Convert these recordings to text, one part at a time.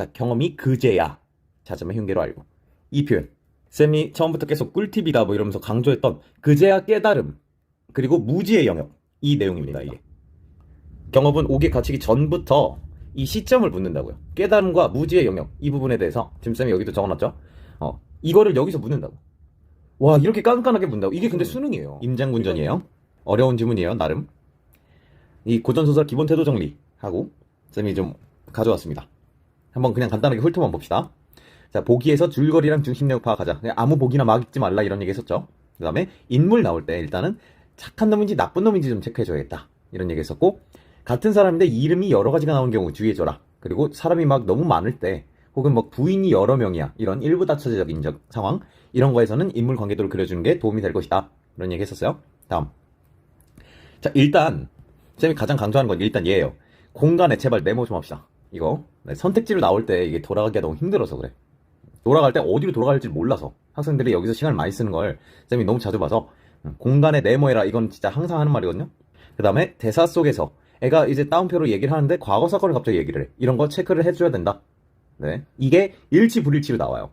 자, 경험이 그제야. 자점의 흉계로 알고. 이 표현. 쌤이 처음부터 계속 꿀팁이다 뭐 이러면서 강조했던 그제야 깨달음. 그리고 무지의 영역. 이 내용입니다, 이게. 경험은 오게 갇히기 전부터 이 시점을 묻는다고요. 깨달음과 무지의 영역. 이 부분에 대해서 지금 쌤이 여기도 적어놨죠? 어, 이거를 여기서 묻는다고. 와, 이렇게 깐깐하게 묻는다고. 이게 근데 수능이에요. 임장군전이에요. 어려운 지문이에요, 나름. 이 고전소설 기본 태도 정리하고 쌤이 좀 가져왔습니다. 한번 그냥 간단하게 훑어만 봅시다. 자, 보기에서 줄거리랑 중심내역 파악하자. 아무 보기나 막 읽지 말라 이런 얘기 했었죠. 그 다음에 인물 나올 때 일단은 착한 놈인지 나쁜 놈인지 좀 체크해줘야겠다. 이런 얘기 했었고, 같은 사람인데 이름이 여러 가지가 나오는 경우 주의해줘라. 그리고 사람이 막 너무 많을 때, 혹은 뭐 부인이 여러 명이야. 이런 일부 다처제적 인적 상황. 이런 거에서는 인물 관계도를 그려주는 게 도움이 될 것이다. 이런 얘기 했었어요. 다음. 자, 일단, 쌤이 가장 강조하는 건 일단 얘예요. 공간에 제발 메모 좀 합시다. 이거. 네, 선택지로 나올 때 이게 돌아가기가 너무 힘들어서 그래. 돌아갈 때 어디로 돌아갈지 몰라서 학생들이 여기서 시간을 많이 쓰는 걸 쌤이 너무 자주 봐서 음, 공간에 네모해라 이건 진짜 항상 하는 말이거든요. 그 다음에 대사 속에서 애가 이제 따옴표로 얘기를 하는데 과거 사건을 갑자기 얘기를 해. 이런 거 체크를 해줘야 된다. 네. 이게 일치 불일치로 나와요.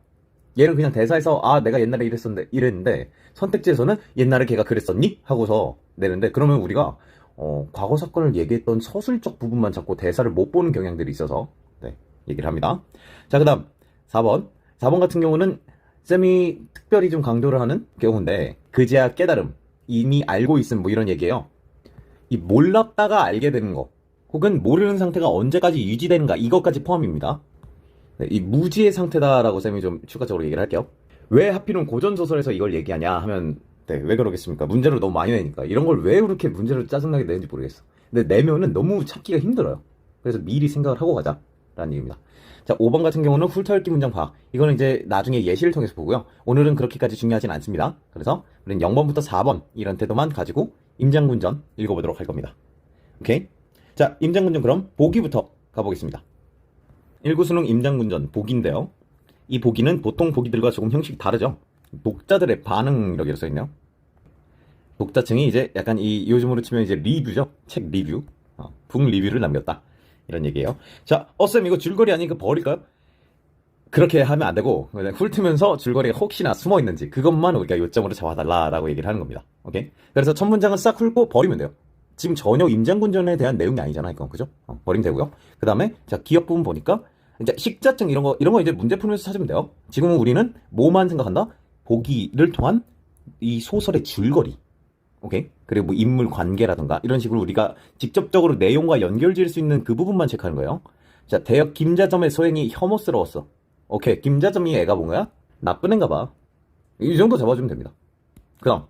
얘는 그냥 대사에서 아 내가 옛날에 이랬었는데 이랬는데 선택지에서는 옛날에 걔가 그랬었니 하고서 내는데 그러면 우리가 어, 과거 사건을 얘기했던 서술적 부분만 자꾸 대사를 못 보는 경향들이 있어서 네, 얘기를 합니다. 자 그 다음 4번 4번 같은 경우는 쌤이 특별히 좀 강조를 하는 경우인데 그제야 깨달음 이미 알고 있음 뭐 이런 얘기예요. 이 몰랐다가 알게 되는 거 혹은 모르는 상태가 언제까지 유지되는가 이것까지 포함입니다. 네, 이 무지의 상태다라고 쌤이 좀 추가적으로 얘기를 할게요. 왜 하필은 고전소설에서 이걸 얘기하냐 하면 네, 왜 그러겠습니까? 문제를 너무 많이 내니까. 이런 걸 왜 그렇게 문제를 짜증나게 내는지 모르겠어. 근데 내면은 너무 찾기가 힘들어요. 그래서 미리 생각을 하고 가자 라는 얘기입니다. 자, 5번 같은 경우는 훑어읽기 문장 파악. 이거는 이제 나중에 예시를 통해서 보고요. 오늘은 그렇게까지 중요하진 않습니다. 그래서 우리는 0번부터 4번 이런 태도만 가지고 임장군전 읽어보도록 할 겁니다. 오케이? 자, 임장군전 그럼 보기부터 가보겠습니다. 1구 수능 임장군전 보기인데요. 이 보기는 보통 보기들과 조금 형식이 다르죠. 독자들의 반응 이렇게 써 있네요. 독자층이 이제 약간 이 요즘으로 치면 이제 리뷰죠. 책 리뷰. 어, 북 리뷰를 남겼다. 이런 얘기예요. 자, 어쌤 이거 줄거리 아니니까 버릴까요? 그렇게 하면 안 되고 그냥 훑으면서 줄거리가 혹시나 숨어 있는지 그것만 우리가 요점으로 잡아달라라고 얘기를 하는 겁니다. 오케이? 그래서 첫 문장은 싹 훑고 버리면 돼요. 지금 전혀 임장군전에 대한 내용이 아니잖아 이건 그죠? 어, 버리면 되고요. 그 다음에 자 기억 부분 보니까 이제 식자증 이런 거 이런 거 이제 문제 풀면서 찾으면 돼요. 지금은 우리는 뭐만 생각한다? 보기를 통한 이 소설의 줄거리. 오케이? 그리고 뭐 인물 관계라든가 이런 식으로 우리가 직접적으로 내용과 연결 지을 수 있는 그 부분만 체크하는 거예요. 자, 대역 김자점의 소행이 혐오스러웠어. 오케이. 김자점이 애가 본 거야? 나쁜 애인가 봐. 이 정도 잡아주면 됩니다. 그럼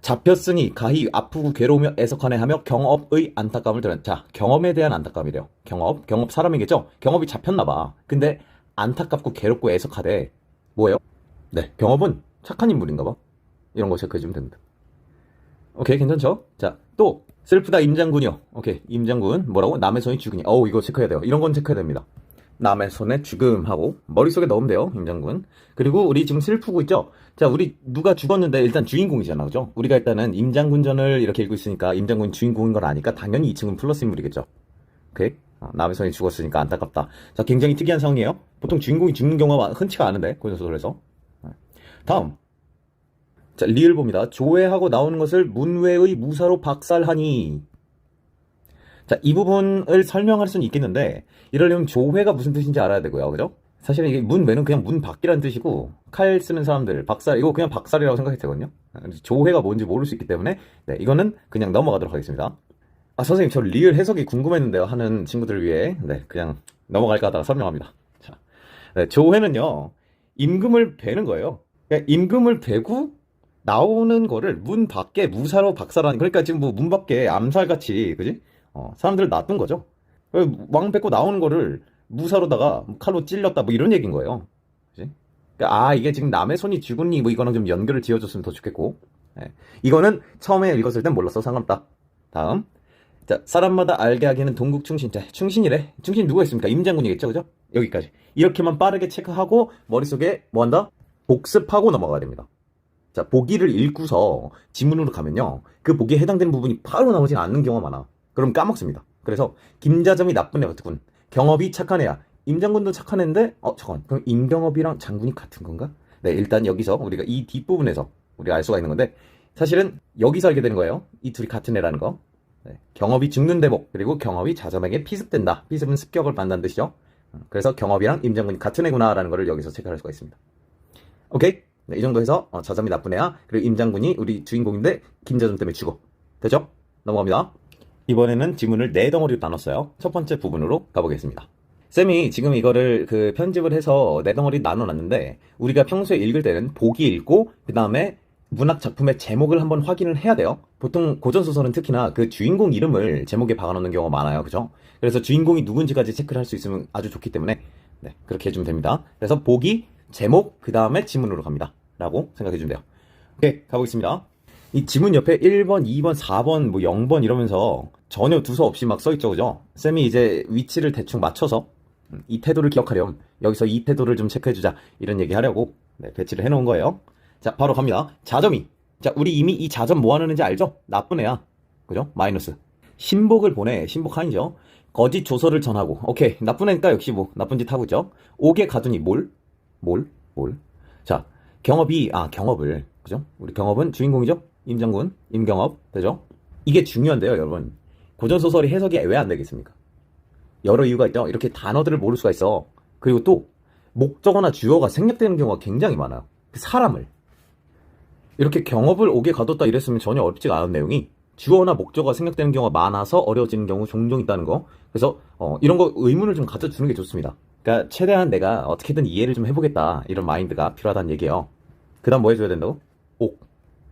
잡혔으니 가히 아프고 괴로우며 애석하네 하며 경업의 안타까움을 드는 자 경험에 대한 안타까움이래요 경업 경업 사람이겠죠 경업이 잡혔나 봐 근데 안타깝고 괴롭고 애석하대 뭐예요 네 경업은 착한 인물인가 봐. 이런 거 체크해주면 됩니다. 오케이 괜찮죠? 자 또 슬프다 임장군이요. 오케이 임장군. 뭐라고? 남의 손이 죽으니. 어우 이거 체크해야 돼요. 이런 건 체크해야 됩니다. 남의 손에 죽음하고 머릿속에 넣으면 돼요 임장군. 그리고 우리 지금 슬프고 있죠? 자 우리 누가 죽었는데 일단 주인공이잖아 그죠? 우리가 일단은 임장군전을 이렇게 읽고 있으니까 임장군이 주인공인 걸 아니까 당연히 이 친구는 플러스 인물이겠죠. 오케이? 어, 남의 손이 죽었으니까 안타깝다. 자 굉장히 특이한 상황이에요. 보통 주인공이 죽는 경우가 흔치가 않은데 고전소설에서. 어. 다음 자 리을 봅니다 조회하고 나오는 것을 문외의 무사로 박살하니 자, 이 부분을 설명할 수는 있겠는데, 이러려면 조회가 무슨 뜻인지 알아야 되고요. 그죠? 사실 이게 문 외는 그냥 문 밖이라는 뜻이고, 칼 쓰는 사람들, 박살, 이거 그냥 박살이라고 생각해도 되거든요. 조회가 뭔지 모를 수 있기 때문에, 네, 이거는 그냥 넘어가도록 하겠습니다. 아, 선생님, 저 리을 해석이 궁금했는데요. 하는 친구들을 위해, 네, 그냥 넘어갈까 하다가 설명합니다. 자, 네, 조회는요, 임금을 베는 거예요. 그러니까 임금을 베고, 나오는 거를 문 밖에 무사로 박살하는, 그러니까 지금 뭐 문 밖에 암살같이, 그지? 어, 사람들을 놔둔 거죠. 왕 뺏고 나오는 거를 무사로다가 칼로 찔렸다 뭐 이런 얘기인 거예요. 그치? 그러니까 아 이게 지금 남의 손이 죽은니 뭐 이거랑 좀 연결을 지어줬으면 더 좋겠고 예. 이거는 처음에 읽었을 땐 몰랐어 상관없다. 다음 자 사람마다 알게 하기는 동국 충신 자 충신이래 충신 누가 있습니까 임장군이겠죠 그죠 여기까지 이렇게만 빠르게 체크하고 머릿속에 뭐한다 복습하고 넘어가야 됩니다. 자 보기를 읽고서 지문으로 가면요 그 보기에 해당되는 부분이 바로 나오진 않는 경우가 많아. 그럼 까먹습니다. 그래서 김자점이 나쁜 애 같군. 경업이 착한 애야. 임장군도 착한 애인데, 어, 잠깐. 그럼 임경업이랑 장군이 같은 건가? 네, 일단 여기서 우리가 이 뒷부분에서 우리가 알 수가 있는 건데, 사실은 여기서 알게 되는 거예요. 이 둘이 같은 애라는 거. 네, 경업이 죽는 대목, 그리고 경업이 자점에게 피습된다. 피습은 습격을 받는다는 뜻이죠. 음, 그래서 경업이랑 임장군이 같은 애구나라는 거를 여기서 체크할 수가 있습니다. 오케이? 네, 이 정도 해서 어, 자점이 나쁜 애야. 그리고 임장군이 우리 주인공인데 김자점 때문에 죽어. 되죠? 넘어갑니다. 이번에는 지문을 네 덩어리로 나눴어요. 첫 번째 부분으로 가보겠습니다. 쌤이 지금 이거를 그 편집을 해서 네 덩어리 나눠놨는데 우리가 평소에 읽을 때는 보기 읽고 그 다음에 문학 작품의 제목을 한번 확인을 해야 돼요. 보통 고전 소설은 특히나 그 주인공 이름을 제목에 박아놓는 경우가 많아요, 그죠? 그래서 주인공이 누군지까지 체크를 할 수 있으면 아주 좋기 때문에 네, 그렇게 해주면 됩니다. 그래서 보기, 제목, 그 다음에 지문으로 갑니다. 라고 생각해 주면 돼요. 오케이, 가보겠습니다. 이 지문 옆에 1번, 2번, 4번, 뭐 0번 이러면서 전혀 두서 없이 막 써있죠, 그죠? 쌤이 이제 위치를 대충 맞춰서 음, 이 태도를 기억하렴. 여기서 이 태도를 좀 체크해주자. 이런 얘기 하려고 네, 배치를 해놓은 거예요. 자, 바로 갑니다. 자점이. 자, 우리 이미 이 자점 뭐 하는지 알죠? 나쁜 애야. 그죠? 마이너스. 신복을 보내. 신복 아니죠? 거짓 조서를 전하고. 오케이. 나쁜 애니까 역시 뭐 나쁜 짓 하고 있죠? 옥에 가두니 뭘? 뭘? 뭘? 자, 경업이, 아, 경업을. 그죠? 우리 경업은 주인공이죠? 임장군, 임경업. 되죠? 이게 중요한데요, 여러분. 고전소설이 해석이 왜 안 되겠습니까? 여러 이유가 있죠. 이렇게 단어들을 모를 수가 있어. 그리고 또, 목적어나 주어가 생략되는 경우가 굉장히 많아요. 그 사람을. 이렇게 경업을 오게 가뒀다 이랬으면 전혀 어렵지가 않은 내용이 주어나 목적어가 생략되는 경우가 많아서 어려워지는 경우 종종 있다는 거. 그래서 어, 이런 거 의문을 좀 가져주는 게 좋습니다. 그러니까 최대한 내가 어떻게든 이해를 좀 해보겠다 이런 마인드가 필요하다는 얘기예요. 그다음 뭐 해줘야 된다고? 옥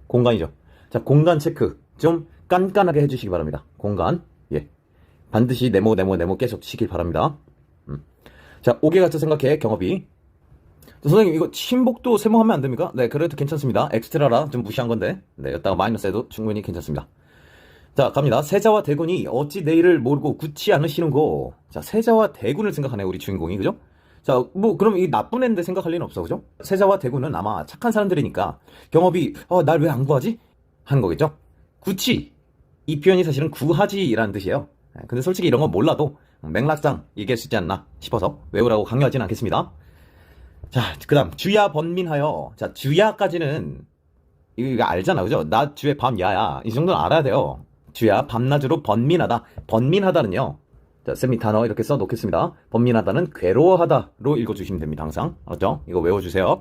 공간이죠. 자 공간 체크 좀 깐깐하게 해주시기 바랍니다. 공간 예 반드시 네모 네모 네모 계속 치길 바랍니다. 음. 자 오게 같이 생각해 경업이 선생님 이거 신복도 세모하면 안 됩니까? 네 그래도 괜찮습니다. 엑스트라라 좀 무시한 건데 네 여기다가 마이너스 해도 충분히 괜찮습니다. 자 갑니다. 세자와 대군이 어찌 내일을 모르고 굳지 않으시는고 자 세자와 대군을 생각하네 우리 주인공이 그죠? 자 뭐 그럼 이 나쁜 애인데 생각할 리는 없어 그죠? 세자와 대군은 아마 착한 사람들이니까 경업이 어, 날 왜 안 구하지? 하는 거겠죠? 구치 이 표현이 사실은 구하지라는 뜻이에요. 네, 근데 솔직히 이런 건 몰라도 맥락상 얘기할 수 있지 않나 싶어서 외우라고 강요하지는 않겠습니다. 자, 그 다음, 주야 번민하여. 자, 주야까지는, 이거 알잖아, 그죠? 낮, 주에 밤, 야야. 이 정도는 알아야 돼요. 주야, 밤낮으로 번민하다. 번민하다는요. 자, 쌤이 단어 이렇게 써 놓겠습니다. 번민하다는 괴로워하다로 읽어 주시면 됩니다, 항상. 알았죠? 이거 외워 주세요.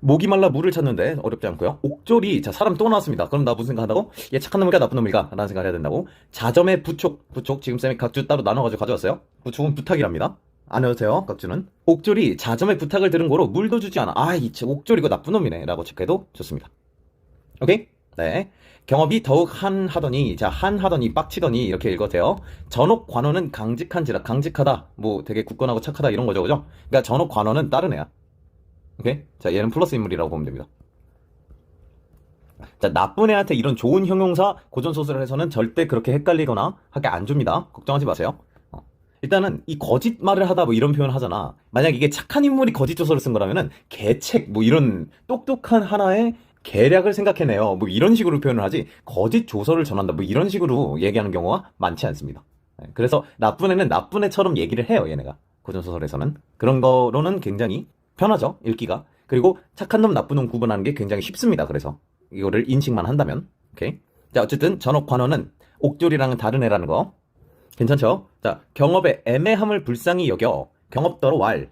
목이 말라 물을 찾는데 어렵지 않고요. 옥졸이, 자, 사람 또 나왔습니다. 그럼 나 무슨 생각한다고? 얘 착한 놈일까, 나쁜 놈일까? 라는 생각을 해야 된다고. 자점의 부촉, 부촉. 지금 쌤이 각주 따로 나눠가지고 가져왔어요. 부촉은 부탁이랍니다. 안 해도 돼요, 각주는. 옥졸이 자점의 부탁을 들은 거로 물도 주지 않아. 아, 이 옥졸 이거 나쁜 놈이네. 라고 체크해도 좋습니다. 오케이? 네. 경업이 더욱 한 하더니, 자, 한 하더니, 빡치더니, 이렇게 읽어도 돼요. 전옥 관원은 강직한지라, 강직하다. 뭐 되게 굳건하고 착하다, 이런 거죠, 그죠? 그러니까 전옥 관원은 다른 애야. 오케이? 자, 얘는 플러스 인물이라고 보면 됩니다. 자, 나쁜 애한테 이런 좋은 형용사 고전 소설에서는 절대 그렇게 헷갈리거나 하게 안 줍니다. 걱정하지 마세요. 어. 일단은 이 거짓말을 하다 뭐 이런 표현 하잖아. 만약 이게 착한 인물이 거짓 조서를 쓴 거라면은 개책 뭐 이런 똑똑한 하나의 계략을 생각해내요. 뭐 이런 식으로 표현을 하지 거짓 조서를 전한다 뭐 이런 식으로 얘기하는 경우가 많지 않습니다. 네, 그래서 나쁜 애는 나쁜 애처럼 얘기를 해요 얘네가 고전 소설에서는 그런 거로는 굉장히 편하죠 읽기가 그리고 착한 놈 나쁜 놈 구분하는 게 굉장히 쉽습니다. 그래서 이거를 인식만 한다면 오케이 자 어쨌든 전옥 관원은 옥졸이랑은 다른 애라는 거 괜찮죠? 자, 경업의 애매함을 불쌍히 여겨 경업더러 왈.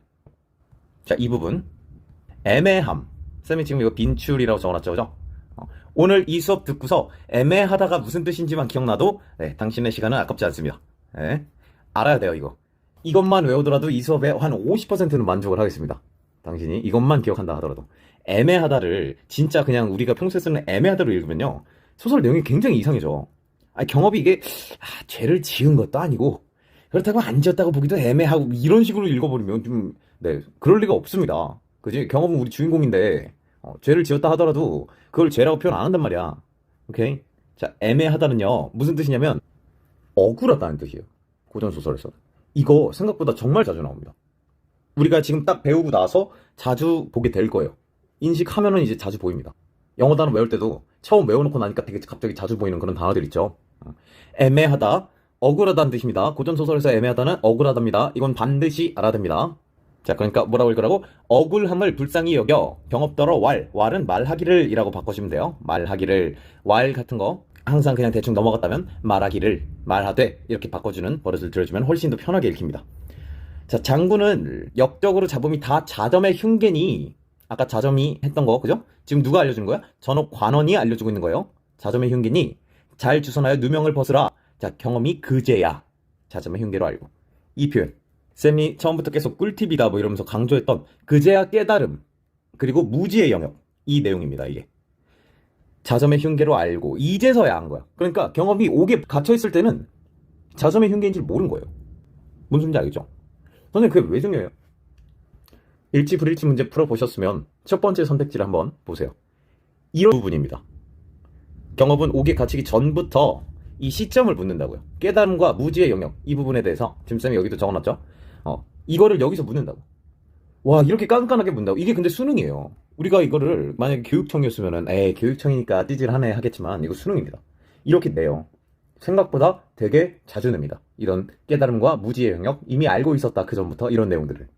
자, 이 부분. 애매함. 쌤이 지금 이거 빈출이라고 적어놨죠, 그죠? 어, 오늘 이 수업 듣고서 애매하다가 무슨 뜻인지만 기억나도 네, 당신의 시간은 아깝지 않습니다. 네, 알아야 돼요, 이거. 이것만 외우더라도 이 수업의 한 50%는 만족을 하겠습니다. 당신이 이것만 기억한다 하더라도. 애매하다를 진짜 그냥 우리가 평소에 쓰는 애매하다로 읽으면요. 소설 내용이 굉장히 이상해져. 아니, 경업이 이게 아, 죄를 지은 것도 아니고 그렇다고 안 지었다고 보기도 애매하고 이런 식으로 읽어버리면 좀 네 그럴 리가 없습니다. 그지? 경업은 우리 주인공인데 어, 죄를 지었다 하더라도 그걸 죄라고 표현 안 한단 말이야. 오케이? 자 애매하다는요 무슨 뜻이냐면 억울하다는 뜻이에요. 고전 소설에서 이거 생각보다 정말 자주 나옵니다. 우리가 지금 딱 배우고 나서 자주 보게 될 거예요. 인식하면은 이제 자주 보입니다. 영어 단어 외울 때도 처음 외워놓고 나니까 되게 갑자기 자주 보이는 그런 단어들 있죠. 어, 애매하다, 억울하다는 뜻입니다. 고전 소설에서 애매하다는 억울하답니다. 이건 반드시 알아야 됩니다. 자, 그러니까 뭐라고 읽으라고? 억울함을 불쌍히 여겨 경업더러 왈. 왈은 말하기를 이라고 바꿔주면 돼요. 말하기를. 왈 같은 거 항상 그냥 대충 넘어갔다면 말하기를 말하되 이렇게 바꿔주는 버릇을 들여주면 훨씬 더 편하게 읽힙니다. 자, 장군은 역적으로 잡음이 다 자점의 흉계니 아까 자점이 했던 거 그죠? 지금 누가 알려주는 거야? 전업 관원이 알려주고 있는 거예요. 자점의 흉계니 잘 주선하여 누명을 벗으라. 자, 경험이 그제야. 자점의 흉계로 알고. 이 표현. 쌤이 처음부터 계속 꿀팁이다 뭐 이러면서 강조했던 그제야 깨달음. 그리고 무지의 영역. 이 내용입니다, 이게. 자점의 흉계로 알고 이제서야 안 거야. 그러니까 경험이 옥에 갇혀 있을 때는 자점의 흉계인지 모르는 거예요. 무슨 소리인지 알겠죠? 선생님 그게 왜 중요해요? 일지 불일지 문제 풀어보셨으면 첫 번째 선택지를 한번 보세요. 이런 부분입니다. 경험은 옥에 갇히기 전부터 이 시점을 묻는다고요. 깨달음과 무지의 영역 이 부분에 대해서 지금 쌤이 여기도 적어놨죠. 어 이거를 여기서 묻는다고. 와 이렇게 깐깐하게 묻는다고. 이게 근데 수능이에요. 우리가 이거를 만약에 교육청이었으면은 에 교육청이니까 띠질하네 하겠지만 이거 수능입니다. 이렇게 내요. 생각보다 되게 자주 냅니다. 이런 깨달음과 무지의 영역 이미 알고 있었다 그 전부터 이런 내용들을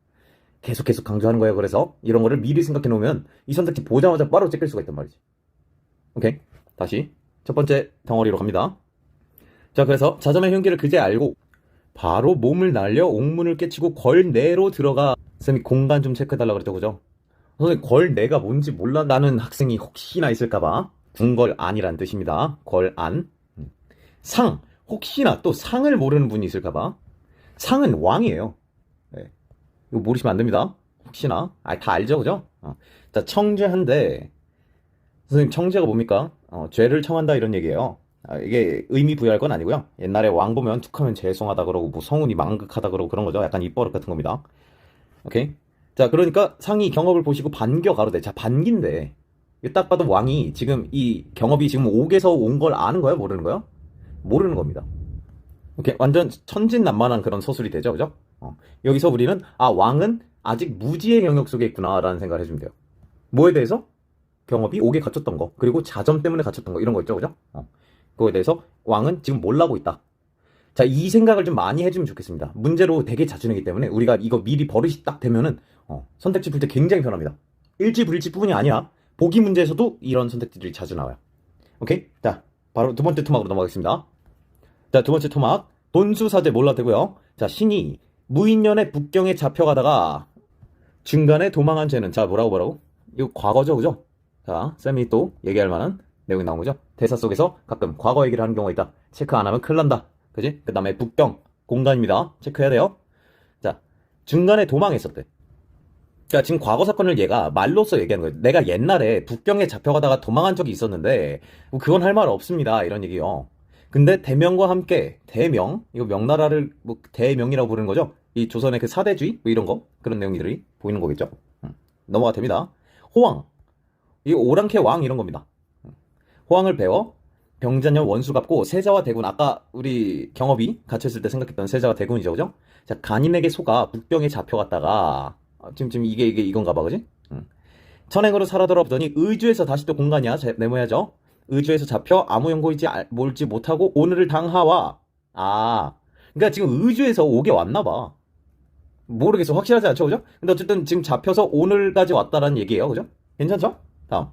계속 계속 강조하는 거예요. 그래서 이런 거를 미리 생각해 놓으면 이 선택지 보자마자 바로 찍힐 수가 있단 말이지. 오케이 다시 첫 번째 덩어리로 갑니다. 자 그래서 자점의 흉기를 그제 알고 바로 몸을 날려 옥문을 깨치고 걸 내로 들어가 쌤이 공간 좀 체크해달라 그랬죠 그죠? 선생님 걸 내가 뭔지 몰라 나는 학생이 혹시나 있을까봐 궁걸 안이란 뜻입니다. 걸 안 상 혹시나 또 상을 모르는 분이 있을까봐 상은 왕이에요. 네. 이거 모르시면 안 됩니다. 혹시나 아 다 알죠 그죠? 어. 자 청죄한데 선생님 청죄가 뭡니까? 어, 죄를 청한다 이런 얘기예요. 아, 이게 의미 부여할 건 아니고요. 옛날에 왕 보면 툭하면 죄송하다 그러고 뭐 성운이 망극하다 그러고 그런 거죠. 약간 입버릇 같은 겁니다. 오케이. 자 그러니까 상이 경업을 보시고 반겨 가로되 자 이게 딱 봐도 왕이 지금 이 경업이 지금 옥에서 온 걸 아는 거예요? 모르는 거예요? 모르는 겁니다. 오케이 완전 천진난만한 그런 서술이 되죠, 그죠? 어. 여기서 우리는 아 왕은 아직 무지의 영역 속에 있구나라는 생각을 해주면 돼요. 뭐에 대해서? 경업이 옥에 갇혔던 거 그리고 자점 때문에 갇혔던 거 이런 거 있죠, 그죠? 어. 그거에 대해서 왕은 지금 몰라고 있다. 자, 이 생각을 좀 많이 해주면 좋겠습니다. 문제로 되게 자주 내기 때문에 우리가 이거 미리 버릇이 딱 되면은 어, 선택지 풀 때 굉장히 편합니다. 일지 불일지 뿐이 아니라 보기 문제에서도 이런 선택지들이 자주 나와요. 오케이? 자, 바로 두 번째 토막으로 넘어가겠습니다. 자, 두 번째 토막. 돈수사제 몰라도 되고요. 자, 신이 무인년의 북경에 잡혀가다가 중간에 도망한 죄는 자, 뭐라고 뭐라고? 이거 과거죠, 그죠? 자, 쌤이 또 얘기할 만한 내용이 나온 거죠. 대사 속에서 가끔 과거 얘기를 하는 경우가 있다. 체크 안 하면 큰일 난다. 그지? 그 다음에 북경 공간입니다. 체크해야 돼요. 자, 중간에 도망했었대. 그러니까 지금 과거 사건을 얘가 말로써 얘기하는 거예요. 내가 옛날에 북경에 잡혀가다가 도망한 적이 있었는데 뭐 그건 할 말 없습니다. 이런 얘기요. 근데 대명과 함께 대명 이거 명나라를 뭐 대명이라고 부르는 거죠. 이 조선의 그 사대주의 뭐 이런 거 그런 내용들이 보이는 거겠죠. 음, 넘어가 됩니다. 호왕 이 오랑캐 왕 이런 겁니다. 음, 호왕을 배워 병자년 원수 갚고 세자와 대군 아까 우리 경업이 갇혔을 때 생각했던 세자와 대군이죠, 그죠? 자 간인에게 속아 북경에 잡혀갔다가 아, 지금 지금 이게 이게 이건가 봐, 그지? 응. 천행으로 살아 돌아보더니 의주에서 다시 또 공간이야 제- 네모야죠. 의주에서 잡혀 아무 연고이지 알- 몰지 못하고 오늘을 당하와 아 그러니까 지금 의주에서 오게 왔나 봐. 모르겠어 확실하지 않죠, 그죠? 근데 어쨌든 지금 잡혀서 오늘까지 왔다라는 얘기예요, 그죠? 괜찮죠? 다음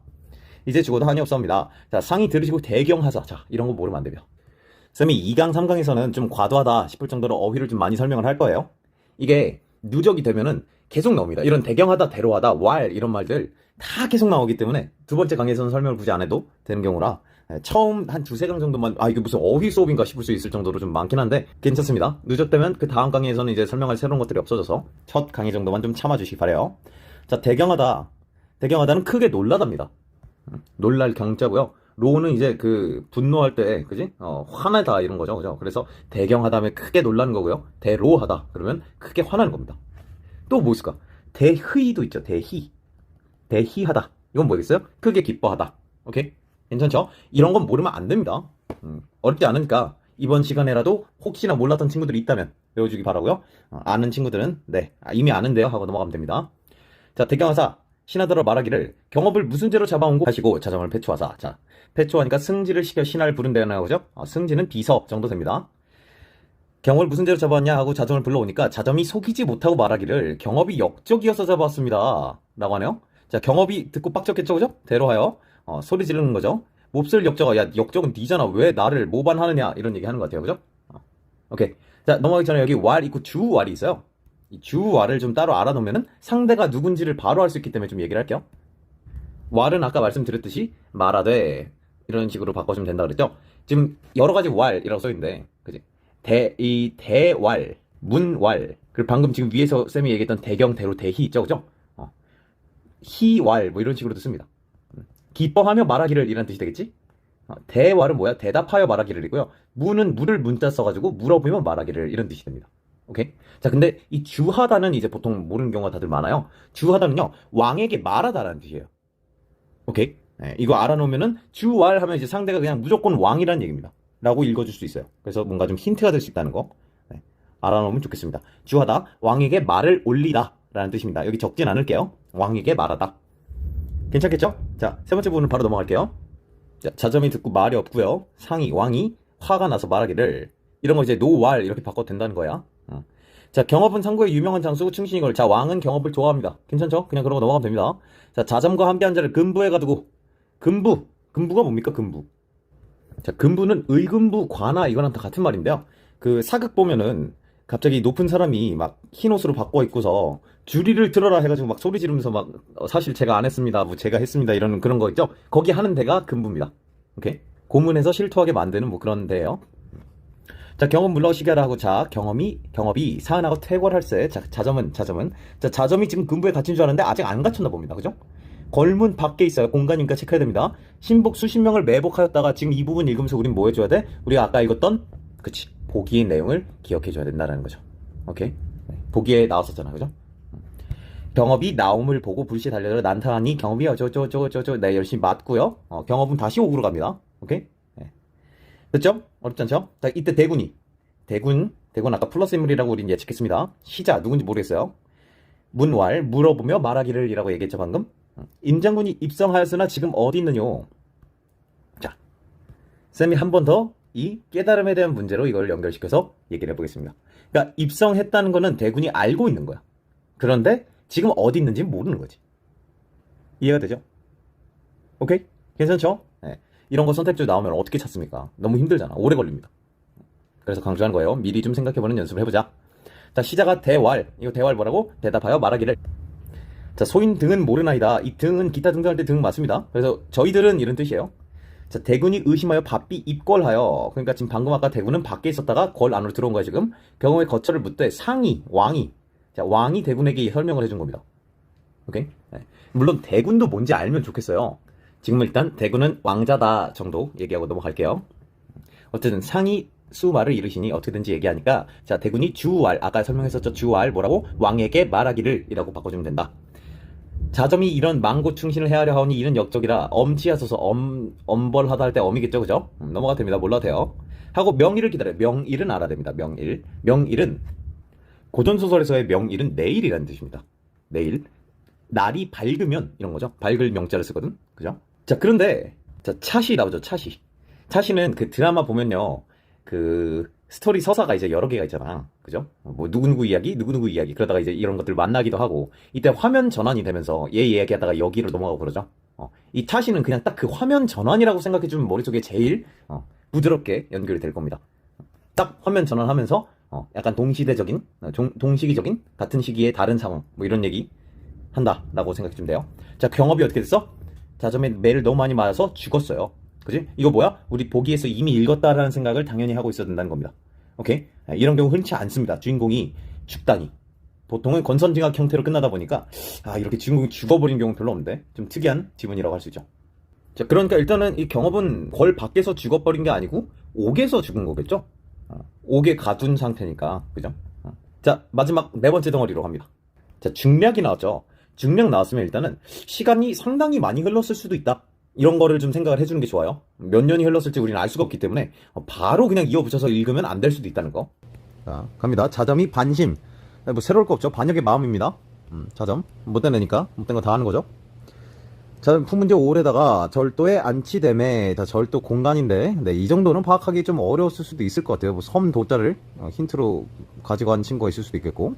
이제 죽어도 한이 없습니다. 자 상이 들으시고 대경하사 자 이런 거 모르면 안 돼요. 쌤이 2강, 3강에서는 좀 과도하다 싶을 정도로 어휘를 좀 많이 설명을 할 거예요. 이게 누적이 되면은 계속 나옵니다. 이런 대경하다, 대로하다, 왈 이런 말들 다 계속 나오기 때문에 두 번째 강에서는 설명을 굳이 안 해도 되는 경우라 예, 처음 한 두세 강 정도만 아 이게 무슨 어휘 수업인가 싶을 수 있을 정도로 좀 많긴 한데 괜찮습니다. 누적되면 그 다음 강의에서는 이제 설명할 새로운 것들이 없어져서 첫 강의 정도만 좀 참아주시기 바래요. 자 대경하다, 대경하다는 크게 놀라답니다. 음, 놀랄 경자고요. 로는 이제 그 분노할 때 그지? 어, 화나다 이런 거죠. 그죠? 그래서 대경하다면 크게 놀라는 거고요. 대로하다 그러면 크게 화나는 겁니다. 또 뭐 있을까? 대휘도 있죠. 대희. 대희하다. 이건 뭐겠어요? 크게 기뻐하다. 오케이? 괜찮죠? 이런 건 모르면 안 됩니다. 음, 어렵지 않으니까 이번 시간에라도 혹시나 몰랐던 친구들이 있다면 외워주기 바라고요. 어, 아는 친구들은 네 아, 이미 아는데요 하고 넘어가면 됩니다. 자 대경하사 신하들어 말하기를 경업을 무슨 죄로 잡아온고 하시고 자정을 패초하사 자 패초하니까 승지를 시켜 신하를 부른다는 거죠. 어, 승지는 비서 정도 됩니다. 경업을 무슨 죄로 잡았냐 하고 자점을 불러오니까 자점이 속이지 못하고 말하기를 경업이 역적이어서 잡았습니다. 라고 하네요. 자, 경업이 듣고 빡쳤겠죠, 그죠? 대로하여 어, 소리 지르는 거죠. 몹쓸 역적아, 야, 역적은 니잖아. 왜 나를 모반하느냐? 이런 얘기 하는 것 같아요, 그죠? 어, 오케이. 자, 넘어가기 전에 여기 왈 있고 주왈이 있어요. 이 주왈을 좀 따로 알아놓으면은 상대가 누군지를 바로 알 수 있기 때문에 좀 얘기를 할게요. 왈은 아까 말씀드렸듯이 말하되 이런 식으로 바꿔주면 된다 그랬죠? 지금 여러 가지 왈이라고 써있는데, 그지? 대, 이 대왈, 문왈, 그리고 방금 지금 위에서 쌤이 얘기했던 대경, 대로, 대희 있죠, 그죠? 어. 희왈, 뭐 이런 식으로도 씁니다. 음. 기뻐하며 말하기를 이란 뜻이 되겠지? 어, 대왈은 뭐야? 대답하여 말하기를이고요. 무는 물을 문자 써가지고 물어보며 말하기를 이런 뜻이 됩니다. 오케이? 자, 근데 이 주하다는 이제 보통 모르는 경우가 다들 많아요. 주하다는요, 왕에게 말하다라는 뜻이에요. 오케이? 네, 이거 알아놓으면은 주왈 하면 이제 상대가 그냥 무조건 왕이라는 얘기입니다. 라고 읽어줄 수 있어요. 그래서 뭔가 좀 힌트가 될 수 있다는 거. 네, 알아놓으면 좋겠습니다. 주하다, 왕에게 말을 올리다. 라는 뜻입니다. 여기 적진 않을게요. 왕에게 말하다. 괜찮겠죠? 자, 세 번째 부분은 바로 넘어갈게요. 자, 자점이 듣고 말이 없고요. 상이, 왕이 화가 나서 말하기를 이런 거 이제 노왈 이렇게 바꿔도 된다는 거야. 어. 자, 경업은 상고의 유명한 장수고 충신이 걸. 자, 왕은 경업을 좋아합니다. 괜찮죠? 그냥 거 넘어가면 됩니다. 자, 자점과 함께 한 자를 근부에 가두고 근부. 근부가 뭡니까? 근부. 자, 근부는 의근부, 관아 이거랑 다 같은 말인데요. 그 사극 보면은 갑자기 높은 사람이 막 흰 옷으로 바꿔 입고서 주리를 들어라 해가지고 막 소리 지르면서 막 어, 사실 제가 안 했습니다, 뭐 제가 했습니다 이런 그런 거 있죠. 거기 하는 데가 근부입니다. 오케이. 고문에서 실토하게 만드는 뭐 그런 데예요. 자, 경험 물러시게 하라 하고 자, 경험이 경업이 사은하고 퇴궐할세. 자, 자점은 자점은 자, 자점이 지금 근부에 갇힌 줄 알았는데 아직 안 갇혔나 봅니다. 그죠? 걸문 밖에 있어요. 공간이니까 체크해야 됩니다. 신복 수십 명을 매복하였다가 지금 이 부분 읽으면서 우린 뭐 해줘야 돼? 우리가 아까 읽었던 그치 보기의 내용을 기억해줘야 된다는 거죠. 오케이? 네, 보기에 나왔었잖아, 그죠? 경업이 나옴을 보고 불시 달려들어 난타하니 경업이 어쩌저저저저 네 열심히 맞고요. 어, 경업은 다시 옥으로 갑니다. 오케이? 네. 됐죠? 어렵지 않죠? 자, 이때 대군이 대군 대군 아까 플러스 인물이라고 우린 예측했습니다. 시자 누군지 모르겠어요. 문왈 물어보며 말하기를 이라고 얘기했죠 방금. 임장군이 입성하였으나 지금 어디 있느뇨? 자, 쌤이 한 번 더 이 깨달음에 대한 문제로 이걸 연결시켜서 얘기를 해보겠습니다. 그러니까 입성했다는 거는 대군이 알고 있는 거야. 그런데 지금 어디 있는지 모르는 거지. 이해가 되죠? 오케이? 괜찮죠? 네. 이런 거 선택지 나오면 어떻게 찾습니까? 너무 힘들잖아. 오래 걸립니다. 그래서 강조하는 거예요. 미리 좀 생각해보는 연습을 해보자. 자, 시작아 대왈. 이거 대왈 뭐라고? 대답하여 말하기를. 자, 소인 등은 모르나이다. 이 등은 기타 등등할 때 등 맞습니다. 그래서 저희들은 이런 뜻이에요. 자, 대군이 의심하여 바삐 입걸하여. 그러니까 지금 방금 아까 대군은 밖에 있었다가 걸 안으로 들어온 거야, 지금. 경호의 거처를 묻되 상이, 왕이. 자, 왕이 대군에게 설명을 해준 겁니다. 오케이? 네. 물론 대군도 뭔지 알면 좋겠어요. 지금 일단 대군은 왕자다 정도 얘기하고 넘어갈게요. 어쨌든 상이 수말을 이르시니 어떻게든지 얘기하니까 자 대군이 주왈 아까 설명했었죠 주왈 뭐라고 왕에게 말하기를 이라고 바꿔주면 된다. 자점이 이런 망고 충신을 헤아려 하오니 이는 역적이라 엄치하소서 엄 엄벌하다 할 때 엄이겠죠 그죠? 음, 넘어가 됩니다 몰라도 돼요. 하고 명일을 기다려 명일은 알아야 됩니다 명일 명일은 고전 소설에서의 명일은 내일이라는 뜻입니다. 내일 날이 밝으면 이런 거죠. 밝을 명자를 쓰거든. 그죠? 자, 그런데 자, 차시 나오죠. 차시. 차시는 그 드라마 보면요. 그 스토리 서사가 이제 여러 개가 있잖아. 그죠? 뭐 누구누구 이야기, 누구누구 이야기. 그러다가 이제 이런 것들 만나기도 하고 이때 화면 전환이 되면서 얘 이야기하다가 여기로 넘어가고 그러죠. 어, 이 차시는 그냥 딱 그 화면 전환이라고 생각해 주면 머릿속에 제일 어, 부드럽게 연결이 될 겁니다. 딱 화면 전환하면서 어, 약간 동시대적인, 어, 종- 동시기적인 같은 시기에 다른 상황 뭐 이런 얘기 한다라고 생각해 주면 돼요. 자, 경업이 어떻게 됐어? 자점에 매를 너무 많이 맞아서 죽었어요. 그지? 이거 뭐야? 우리 보기에서 이미 읽었다라는 생각을 당연히 하고 있어야 된다는 겁니다. 오케이? 아, 이런 경우 흔치 않습니다. 주인공이 죽다니. 보통은 권선징악 형태로 끝나다 보니까 아 이렇게 주인공이 죽어버린 경우 별로 없는데 좀 특이한 지문이라고 할 수 있죠. 자 그러니까 일단은 이 경업은 걸 밖에서 죽어버린 게 아니고 옥에서 죽은 거겠죠? 어, 옥에 가둔 상태니까 그죠? 어. 자 마지막 네 번째 덩어리로 갑니다. 자 중략이 나왔죠. 중략 나왔으면 일단은 시간이 상당히 많이 흘렀을 수도 있다. 이런 거를 좀 생각을 해주는 게 좋아요. 몇 년이 흘렀을지 우리는 알 수가 없기 때문에 어, 바로 그냥 이어붙여서 읽으면 안 될 수도 있다는 거. 자, 갑니다. 자점이 반심. 뭐 새로울 거 없죠. 반역의 마음입니다. 음, 자점. 못된 애니까 못된 거 다 하는 거죠. 자, 품문제 5에다가 절도에 안치됨에 자, 절도 공간인데, 네, 이 정도는 파악하기 좀 어려웠을 수도 있을 것 같아요. 뭐 섬 도자를 어, 힌트로 가지고 간 친구가 있을 수도 있겠고.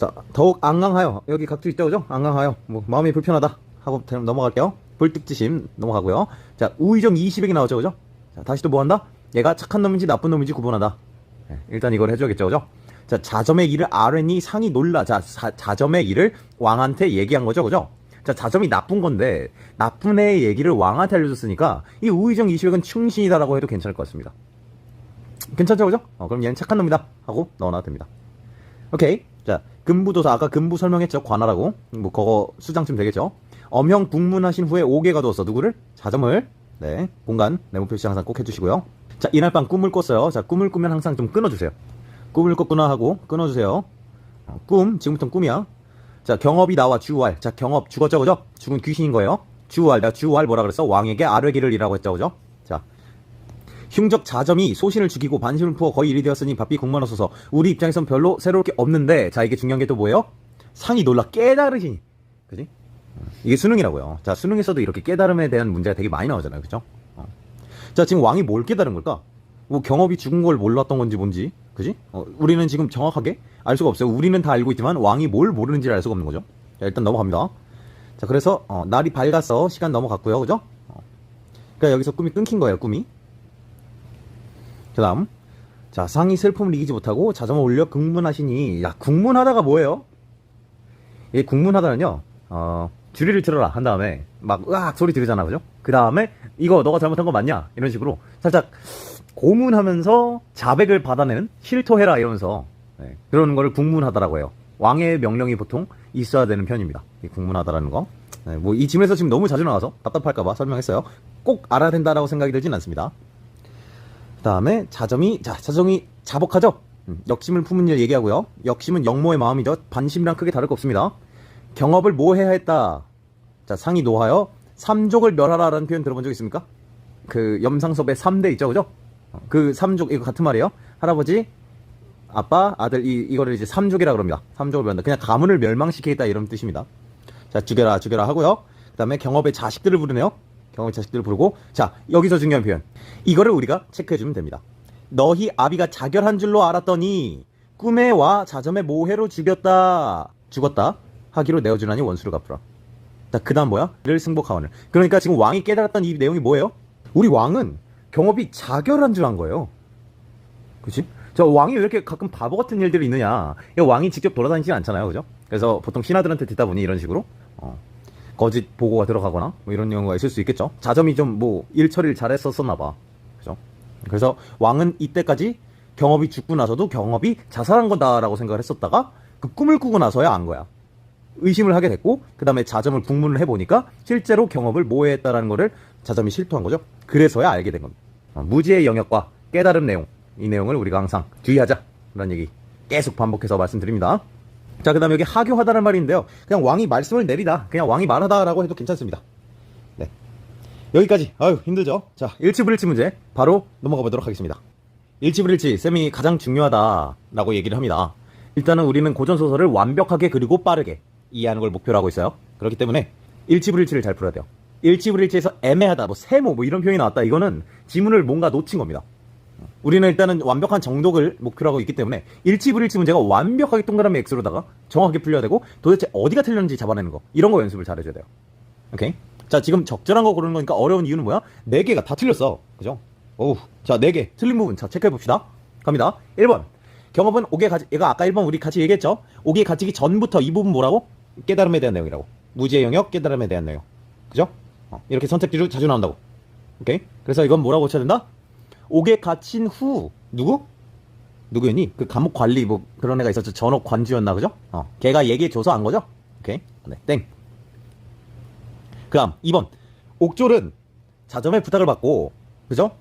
자, 더욱 앙앙하여. 여기 각주 있죠, 그죠? 앙앙하여. 뭐, 마음이 불편하다. 하고 넘어갈게요. 불특지심 넘어가고요. 자, 우의정 200이 나오죠, 그죠? 자, 다시 또 뭐 한다? 얘가 착한 놈인지 나쁜 놈인지 구분하다. 네, 일단 이걸 해줘야겠죠, 그죠? 자, 자점의 일을 아렌이 상이 놀라. 자, 자, 자점의 일을 왕한테 얘기한 거죠, 그죠? 자, 자점이 나쁜 건데, 나쁜 애의 얘기를 왕한테 알려줬으니까, 이 우의정 200은 충신이다라고 해도 괜찮을 것 같습니다. 괜찮죠, 그죠? 어, 그럼 얘는 착한 놈이다. 하고 넣어놔도 됩니다. 오케이. 자, 금부도사. 아까 금부 설명했죠? 관하라고. 뭐, 그거 수장쯤 되겠죠? 엄형 북문하신 후에 5개가 뒀어. 누구를? 자점을. 네. 공간. 네모 표시 항상 꼭 해주시고요. 자, 이날 밤 꿈을 꿨어요. 자, 꿈을 꾸면 항상 좀 끊어주세요. 꿈을 꿨구나 하고 끊어주세요. 어, 꿈. 지금부터는 꿈이야. 자, 경업이 나와 주왈. 자, 경업 죽었죠, 그죠? 죽은 귀신인 거예요. 주왈. 내가 주왈 뭐라 그랬어? 왕에게 아뢰기를 이라고 했죠, 그죠? 자, 흉적 자점이 소신을 죽이고 반심을 부어 거의 일이 되었으니 바삐 공만 없어서 우리 입장에선 별로 새로울 게 없는데 자 이게 중요한 게 또 뭐예요? 상이 놀라 깨달으시니 그지? 이게 수능이라고요 자 수능에서도 이렇게 깨달음에 대한 문제가 되게 많이 나오잖아요 그죠? 어. 자 지금 왕이 뭘 깨달은 걸까? 뭐 경업이 죽은 걸 몰랐던 건지 뭔지 그지? 어, 우리는 지금 정확하게 알 수가 없어요 우리는 다 알고 있지만 왕이 뭘 모르는지를 알 수가 없는 거죠 자 일단 넘어갑니다 자 그래서 어, 날이 밝았어 시간 넘어갔고요 그죠? 어. 그러니까 여기서 꿈이 끊긴 거예요 꿈이 그 다음 자 상이 슬픔을 이기지 못하고 자점을 올려 국문하시니 야 국문하다가 뭐예요? 이 국문하다는요 어 주리를 들어라 한 다음에 막 으악 소리 지르잖아 그죠? 그 다음에 이거 너가 잘못한 거 맞냐? 이런 식으로 살짝 고문하면서 자백을 받아내는 실토해라 이러면서 네, 그런 거를 국문하다라고 해요 왕의 명령이 보통 있어야 되는 편입니다 이 국문하다라는 거 네, 뭐이 질문에서 지금 너무 자주 나와서 답답할까봐 설명했어요 꼭 알아야 된다라고 생각이 들진 않습니다 그 다음에 자점이 자 자점이 자복하죠. 음, 역심을 품은 일 얘기하고요. 역심은 영모의 마음이죠. 반심이랑 크게 다를 거 없습니다. 경업을 모해야 했다. 자 상이 노하여 삼족을 멸하라라는 표현 들어본 적 있습니까? 그 염상섭의 3대 있죠, 그죠? 어, 그 삼족 이거 같은 말이에요. 할아버지, 아빠, 아들 이 이거를 이제 삼족이라 그럽니다. 삼족을 멸한다. 그냥 가문을 멸망시키겠다 이런 뜻입니다. 자 죽여라 죽여라 하고요. 그 다음에 경업의 자식들을 부르네요. 경험의 자식들을 부르고 자 여기서 중요한 표현 이거를 우리가 체크해주면 됩니다 너희 아비가 자결한 줄로 알았더니 꿈에 와 자점의 모해로 죽였다 죽었다 하기로 내어주나니 원수를 갚으라 자그 다음 뭐야? 를 승복하원을 그러니까 지금 왕이 깨달았던 이 내용이 뭐예요? 우리 왕은 경업이 자결한 줄 안 거예요 그치? 저 왕이 왜 이렇게 가끔 바보 같은 일들이 있느냐 이 왕이 직접 돌아다니지 않잖아요 그죠? 그래서 보통 신하들한테 듣다 보니 이런 식으로 어. 거짓 보고가 들어가거나 뭐 이런 경우가 있을 수 있겠죠. 자점이 좀 뭐 일처리를 잘했었었나 봐. 그죠? 그래서 왕은 이때까지 경업이 죽고 나서도 경업이 자살한 거다라고 생각을 했었다가 그 꿈을 꾸고 나서야 안 거야. 의심을 하게 됐고 그 다음에 자점을 국문을 해보니까 실제로 경업을 모해했다라는 거를 자점이 실토한 거죠. 그래서야 알게 된 겁니다. 어, 무지의 영역과 깨달음 내용 이 내용을 우리가 항상 주의하자라는 얘기 계속 반복해서 말씀드립니다. 자, 그 다음에 여기 하교하다는 말인데요. 그냥 왕이 말씀을 내리다. 그냥 왕이 말하다라고 해도 괜찮습니다. 네. 여기까지. 아유, 힘들죠? 자, 일치불일치 문제 바로 넘어가 보도록 하겠습니다. 일치불일치, 쌤이 가장 중요하다라고 얘기를 합니다. 일단은 우리는 고전소설을 완벽하게 그리고 빠르게 이해하는 걸 목표로 하고 있어요. 그렇기 때문에 일치불일치를 잘 풀어야 돼요. 일치불일치에서 애매하다, 뭐 세모, 뭐 이런 표현이 나왔다. 이거는 지문을 뭔가 놓친 겁니다. 우리는 일단은 완벽한 정독을 목표로 하고 있기 때문에 일치 불일치 문제가 완벽하게 동그라미 X로다가 정확하게 풀려야 되고 도대체 어디가 틀렸는지 잡아내는 거 이런 거 연습을 잘해줘야 돼요. 오케이? 자 지금 적절한 거 고르는 거니까 어려운 이유는 뭐야? 네 개가 다 틀렸어. 그죠? 오우 자네 개 틀린 부분 자 체크해 봅시다. 갑니다. 1번 경험은 5개 가지 얘가 아까 1번 우리 같이 얘기했죠? 5개 가지기 전부터 이 부분 뭐라고? 깨달음에 대한 내용이라고. 무지의 영역 깨달음에 대한 내용. 그죠? 어, 이렇게 선택지로 자주 나온다고. 오케이? 그래서 이건 뭐라고 쳐야 된다? 옥에 갇힌 후 누구? 누구였니? 그 감옥 관리 뭐 그런 애가 있었죠. 전옥 관주였나 그죠? 어, 걔가 얘기해 줘서 안 거죠? 오케이, 네, 땡. 그다음 2번 옥졸은 자점의 부탁을 받고 그죠?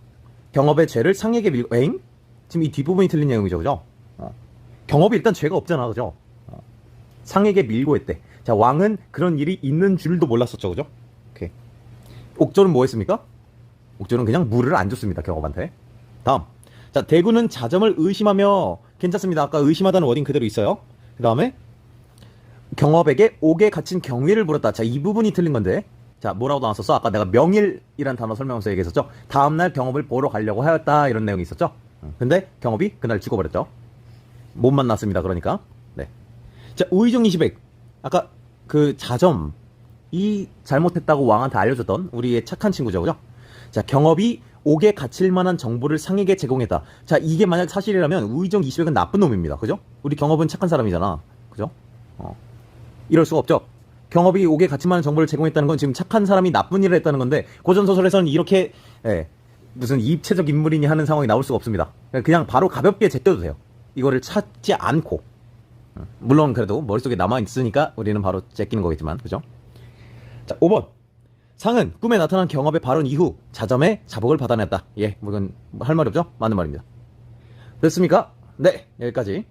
경업의 죄를 상에게 밀고 엥? 지금 이 뒷부분이 틀린 내용이죠, 그죠? 어. 경업이 일단 죄가 없잖아, 그죠? 어. 상에게 밀고 했대. 자, 왕은 그런 일이 있는 줄도 몰랐었죠, 그죠? 오케이. 옥졸은 뭐 했습니까? 옥졸은 그냥 물을 안 줬습니다, 경업한테. 다음. 자, 대구는 자점을 의심하며 괜찮습니다. 아까 의심하다는 워딩 그대로 있어요. 그 다음에 경업에게 옥에 갇힌 경위를 물었다. 자, 이 부분이 틀린 건데 자, 뭐라고 나왔었어? 아까 내가 명일이란 단어 설명하면서 얘기했었죠? 다음날 경업을 보러 가려고 하였다. 이런 내용이 있었죠? 음, 근데 경업이 그날 죽어버렸죠? 못 만났습니다. 그러니까. 네. 자, 우의정 20액. 아까 그 자점. 이 잘못했다고 왕한테 알려줬던 우리의 착한 친구죠. 그죠? 자, 경업이 옥에 갇힐 만한 정보를 상에게 제공했다. 자, 이게 만약 사실이라면 우의정 20액은 나쁜 놈입니다. 그죠? 우리 경업은 착한 사람이잖아. 그죠? 어. 이럴 수가 없죠. 경업이 옥에 갇힐 만한 정보를 제공했다는 건 지금 착한 사람이 나쁜 일을 했다는 건데 고전 소설에서는 이렇게 예, 무슨 입체적 인물이니 하는 상황이 나올 수가 없습니다. 그냥 바로 가볍게 제껴도 돼요. 이거를 찾지 않고. 음, 물론 그래도 머릿속에 남아 있으니까 우리는 바로 제끼는 거겠지만, 그죠? 자, 5번. 상은 꿈에 나타난 경업의 발언 이후 자점의 자복을 받아냈다. 예, 뭐 이건 할 말이 없죠? 맞는 말입니다. 됐습니까? 네, 여기까지.